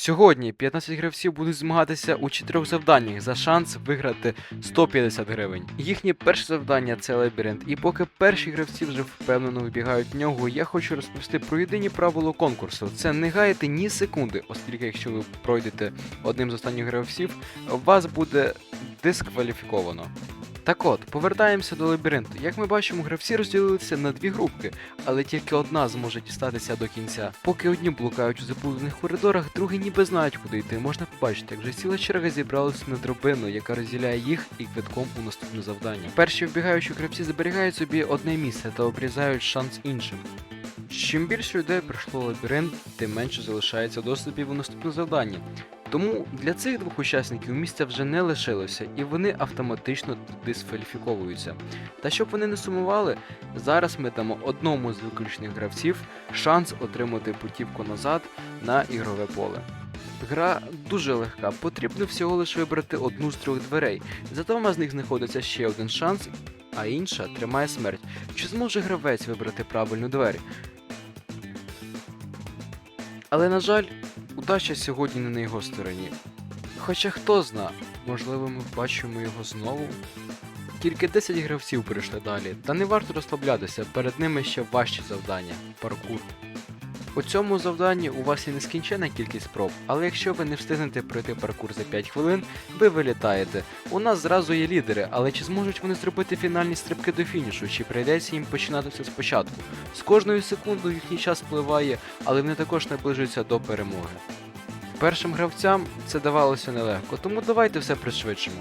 Сьогодні 15 гравців будуть змагатися у чотирьох завданнях за шанс виграти 150 гривень. Їхнє перше завдання це лабіринт, і поки перші гравці вже впевнено вибігають в нього, я хочу розповісти про єдині правила конкурсу. Це не гаяти ні секунди, оскільки якщо ви пройдете одним з останніх гравців, вас буде дискваліфіковано. Так от, повертаємося до лабіринту. Як ми бачимо, гравці розділилися на дві групки, але тільки одна зможе дістатися до кінця. Поки одні блукають у заплутаних коридорах, другі ніби знають, куди йти. Можна побачити, як вже ціла черга зібралася на дробину, яка розділяє їх і квитком у наступне завдання. Перші вбігаючі гравці зберігають собі одне місце та обрізають шанс іншим. Чим більше людей пройшло лабіринт, тим менше залишається доступів у наступне завдання. Тому для цих двох учасників місця вже не лишилося, і вони автоматично дискваліфіковуються. Та щоб вони не сумували, зараз ми дамо одному з виключних гравців шанс отримати путівку назад на ігрове поле. Гра дуже легка, потрібно всього лише вибрати одну з трьох дверей. За двома з них знаходиться ще один шанс, а інша тримає смерть. Чи зможе гравець вибрати правильну двері? Але на жаль, удача сьогодні не на його стороні. Хоча хто зна, можливо, ми бачимо його знову. Тільки 10 гравців прийшли далі, та не варто розслаблятися, перед ними ще важчі завдання паркур. У цьому завданні у вас є нескінченна кількість спроб, але якщо ви не встигнете пройти паркур за 5 хвилин, ви вилітаєте. У нас зразу є лідери, але чи зможуть вони зробити фінальні стрибки до фінішу, чи прийдеться їм починати все спочатку? З кожною секундою їхній час впливає, але вони також наближуються до перемоги. Першим гравцям це давалося нелегко, тому давайте все пришвидшимо.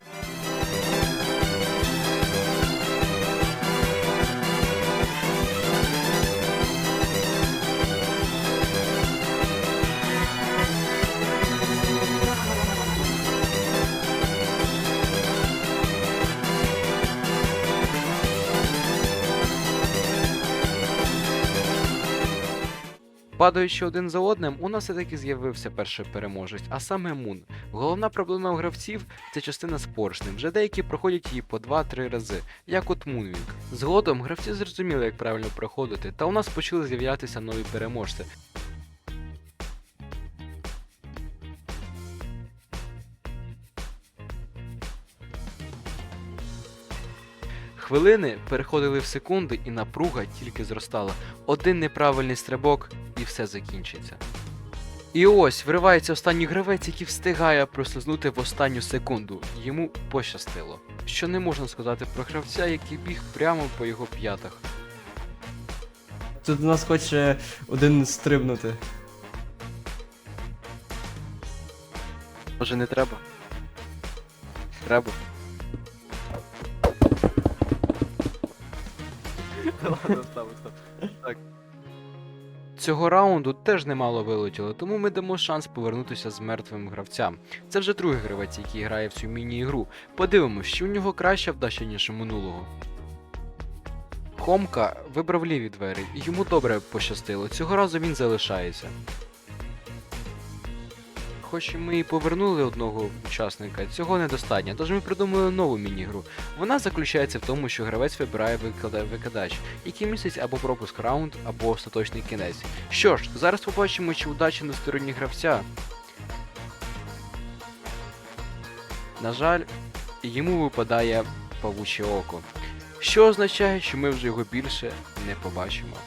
Падаючи один за одним, у нас все-таки з'явився перший переможець, а саме Мун. Головна проблема у гравців це частина з поршнем. Вже деякі проходять її по 2-3 рази, як от Мунвік. Згодом гравці зрозуміли, як правильно проходити, та у нас почали з'являтися нові переможці. Хвилини переходили в секунди, і напруга тільки зростала. Один неправильний стрибок, і все закінчиться. І ось виривається останній гравець, який встигає прослизнути в останню секунду. Йому пощастило. Що не можна сказати про гравця, який біг прямо по його п'ятах. Тут у нас хоче один стрибнути. Може не треба? Треба. Ладно, став, став. Так. Цього раунду теж немало вилетіло, тому ми дамо шанс повернутися з мертвим гравцям. Це вже другий гравець, який грає в цю міні-ігру. Подивимось, що у нього краща вдача, ніж у минулого. Хомка вибрав ліві двері, йому добре пощастило. Цього разу він залишається. Хоч ми і повернули одного учасника, цього недостатньо, тож ми придумали нову міні-гру. Вона заключається в тому, що гравець вибирає викидач, який містить або пропуск раунд, або остаточний кінець. Що ж, зараз побачимо, чи удача на стороні гравця. На жаль, йому випадає павуче око, що означає, що ми вже його більше не побачимо.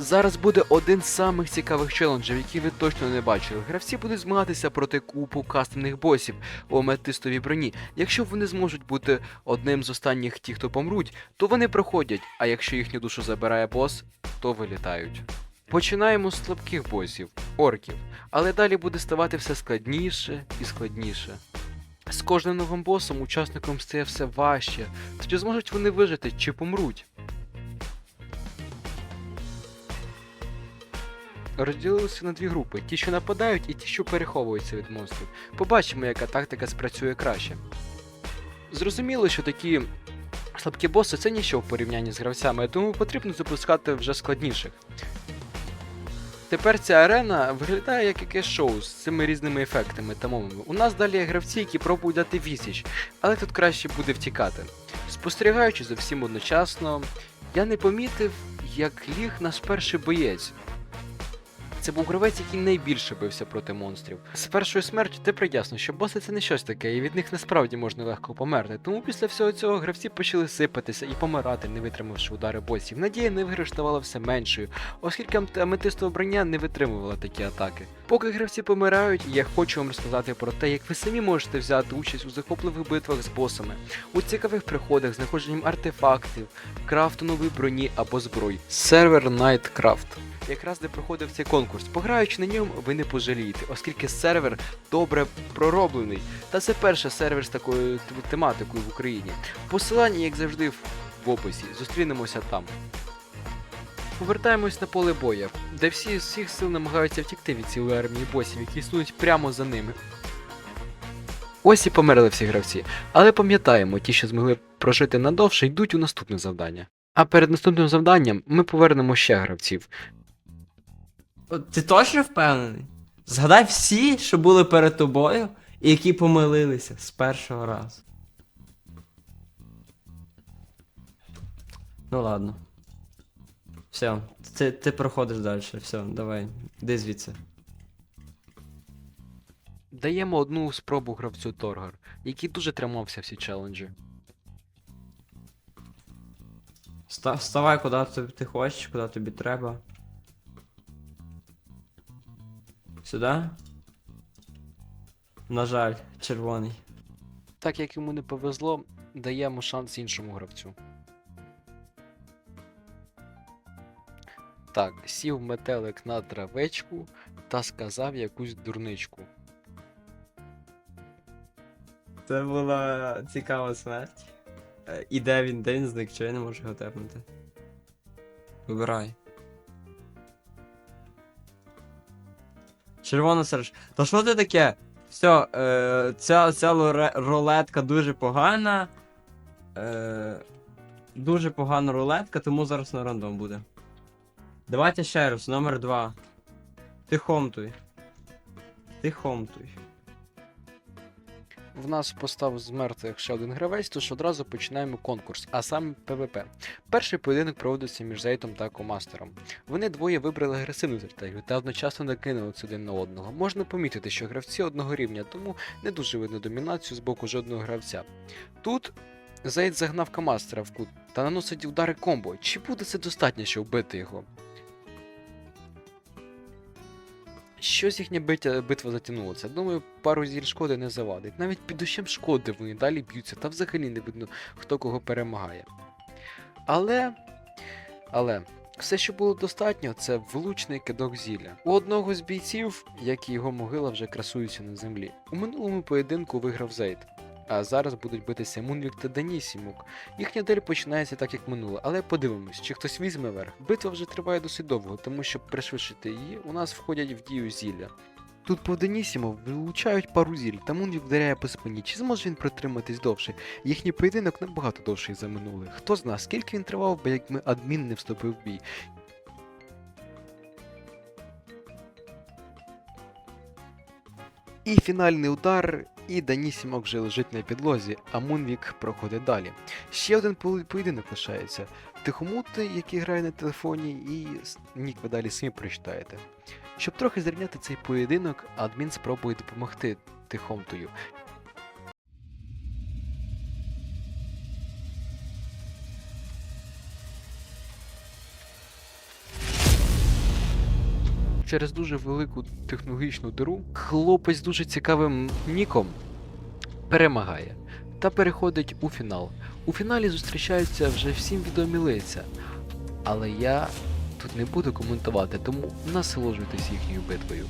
Зараз буде один з самих цікавих челенджів, які ви точно не бачили. Гравці будуть змагатися проти купу кастомних босів у аметистовій броні. Якщо вони зможуть бути одним з останніх ті, хто помруть, то вони проходять, а якщо їхню душу забирає бос, то вилітають. Починаємо з слабких босів, орків, але далі буде ставати все складніше і складніше. З кожним новим босом учасникам стає все важче. Чи зможуть вони вижити, чи помруть? Розділилися на дві групи: ті, що нападають, і ті, що переховуються від монстрів. Побачимо, яка тактика спрацює краще. Зрозуміло, що такі слабкі боси це ніщо в порівнянні з гравцями, тому потрібно запускати вже складніших. Тепер ця арена виглядає як якесь шоу з цими різними ефектами та мовами. У нас далі є гравці, які пробують дати відсіч, але тут краще буде втікати. Спостерігаючи за всім одночасно, я не помітив, як ліг наш перший боєць. Це був гравець, який найбільше бився проти монстрів. З першою смертю ти приясно, що боси це не щось таке, і від них насправді можна легко померти. Тому після всього цього гравці почали сипатися і помирати, не витримавши удари босів. Надія на виграш ставала все меншою, оскільки аметистове броня не витримувала такі атаки. Поки гравці помирають, я хочу вам розказати про те, як ви самі можете взяти участь у захопливих битвах з босами, у цікавих приходах, знаходженням артефактів, крафту нової броні або зброї. Сервер Nightcraft. Якраз де проходив цей конкурс. Пограючи на ньому, ви не пожалієте, оскільки сервер добре пророблений. Та це перший сервер з такою тематикою в Україні. Посилання, як завжди, в описі. Зустрінемося там. Повертаємось на поле боя, де всі з всіх сил намагаються втікти від цілої армії босів, які існують прямо за ними. Ось і померли всі гравці, але пам'ятаємо, ті, що змогли прожити надовше, йдуть у наступне завдання. А перед наступним завданням ми повернемо ще гравців. Ти точно впевнений? Згадай всі, що були перед тобою, і які помилилися з першого разу. Ну ладно. Все, ти, ти проходиш далі. Все, давай. Іди звідси. Даємо одну спробу гравцю Торгар, який дуже тримався всі челенджі. Ста- Вставай, куди ти, ти хочеш, куди тобі треба. Сюди? На жаль, червоний. Так як йому не повезло, даємо шанс іншому гравцю. Так, сів метелик на травечку та сказав якусь дурничку. Це була цікава смерть. Е, І де він, де він зник, чого я не можу його тепнути. Вибирай. Червона серж. Та що це таке? Все, е, ця, ця рулетка дуже погана. Е, дуже погана рулетка, тому зараз на рандом буде. Давайте ще раз, номер 2. Ти хомтуй. Ти хомтуй. В нас постав з мертвих ще один гравець, тож одразу починаємо конкурс, а саме ПВП. Перший поєдинок проводиться між Зейтом та Комастером. Вони двоє вибрали агресивну стратегію та одночасно накинулись один на одного. Можна помітити, що гравці одного рівня, тому не дуже видно домінацію з боку жодного гравця. Тут Зейд загнав Камастера в кут та наносить удари комбо. Чи буде це достатньо, щоб вбити його? Щось їхня биття, битва затягнулася. Думаю, пару зір шкоди не завадить. Навіть під дощем шкоди вони далі б'ються, та взагалі не видно, хто кого перемагає. Але. Але. Все, що було достатньо, це влучний кидок зілля. У одного з бійців, як і його могила, вже красуються на землі. У минулому поєдинку виграв Зейд. А зараз будуть битися Мунвік та Данісімук. Їхня дель починається так, як минуло, але подивимось, чи хтось візьме верх. Битва вже триває досить довго, тому щоб пришвидшити її, у нас входять в дію зілля. Тут по Денісімо вилучають пару зіль, та Мунвік вдаряє по спині. Чи зможе він протриматись довше? Їхній поєдинок набагато довший за минулий. Хто знає, скільки він тривав, би якби адмін не вступив в бій. І фінальний удар, і Данісімок вже лежить на підлозі, а Мунвік проходить далі. Ще один поєдинок лишається. Тихомути, який грає на телефоні, і нік ви далі самі прочитаєте. Щоб трохи зрівняти цей поєдинок, адмін спробує допомогти Тихомтою. Через дуже велику технологічну диру хлопець дуже цікавим ніком перемагає та переходить у фінал. У фіналі зустрічаються вже всім відомі лиця, але я тут не буду коментувати, тому насолоджуйтесь їхньою битвою.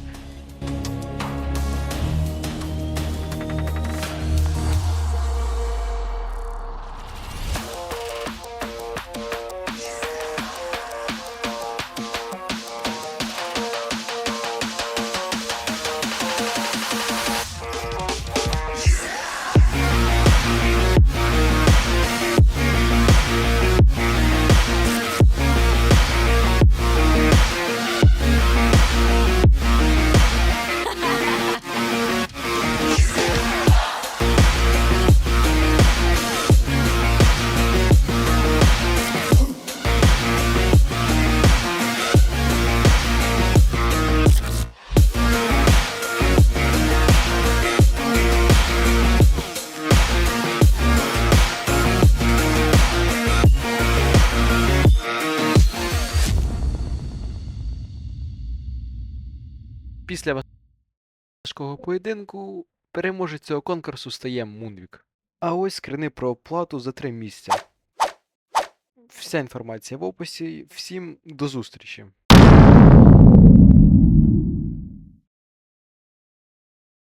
Після важкого поєдинку переможець цього конкурсу стає Мунвік. А ось скрини про оплату за три місця. Вся інформація в описі. Всім до зустрічі.